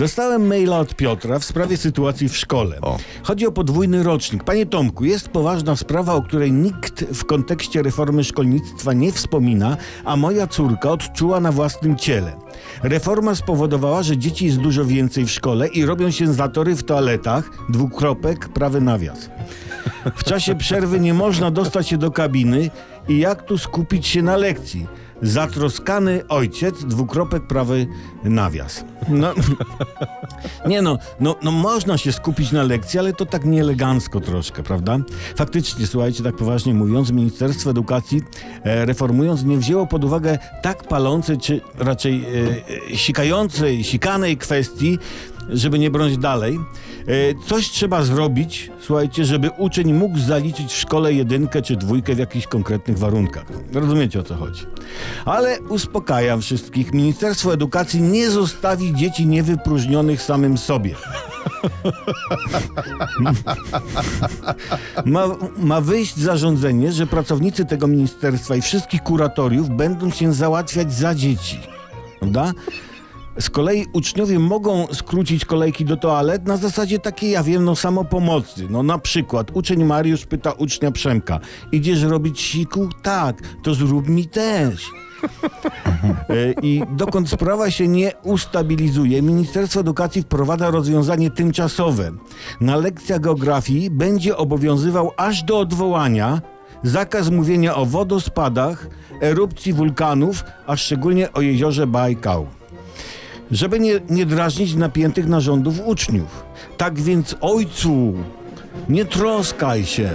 Dostałem maila od Piotra w sprawie sytuacji w szkole. O. Chodzi o podwójny rocznik. Panie Tomku, jest poważna sprawa, o której nikt w kontekście reformy szkolnictwa nie wspomina, a moja córka odczuła na własnym ciele. Reforma spowodowała, że dzieci jest dużo więcej w szkole i robią się zatory w toaletach, dwukropek, prawy nawias. W czasie przerwy nie można dostać się do kabiny i jak tu skupić się na lekcji? Zatroskany ojciec, dwukropek, prawy nawias. No, nie no, no, no można się skupić na lekcji, ale to tak nieelegancko troszkę, prawda? Faktycznie, słuchajcie, tak poważnie mówiąc, Ministerstwo Edukacji e, reformując nie wzięło pod uwagę tak palącej, czy raczej e, e, sikającej, sikanej kwestii, żeby nie brnąć dalej. E, coś trzeba zrobić, słuchajcie, żeby uczeń mógł zaliczyć w szkole jedynkę czy dwójkę w jakichś konkretnych warunkach. Rozumiecie o co chodzi. Ale uspokajam wszystkich, Ministerstwo Edukacji nie zostawi dzieci niewypróżnionych samym sobie. Ma, ma wyjść zarządzenie, że pracownicy tego ministerstwa i wszystkich kuratoriów będą się załatwiać za dzieci. Prawda? Z kolei uczniowie mogą skrócić kolejki do toalet na zasadzie takiej, ja wiem, no samopomocy. No na przykład uczeń Mariusz pyta ucznia Przemka, idziesz robić siku? Tak, to zrób mi też. E, I dokąd sprawa się nie ustabilizuje, Ministerstwo Edukacji wprowadza rozwiązanie tymczasowe. Na lekcjach geografii będzie obowiązywał aż do odwołania zakaz mówienia o wodospadach, erupcji wulkanów, a szczególnie o jeziorze Bajkał żeby nie, nie drażnić napiętych narządów uczniów. Tak więc, ojcu, nie troskaj się.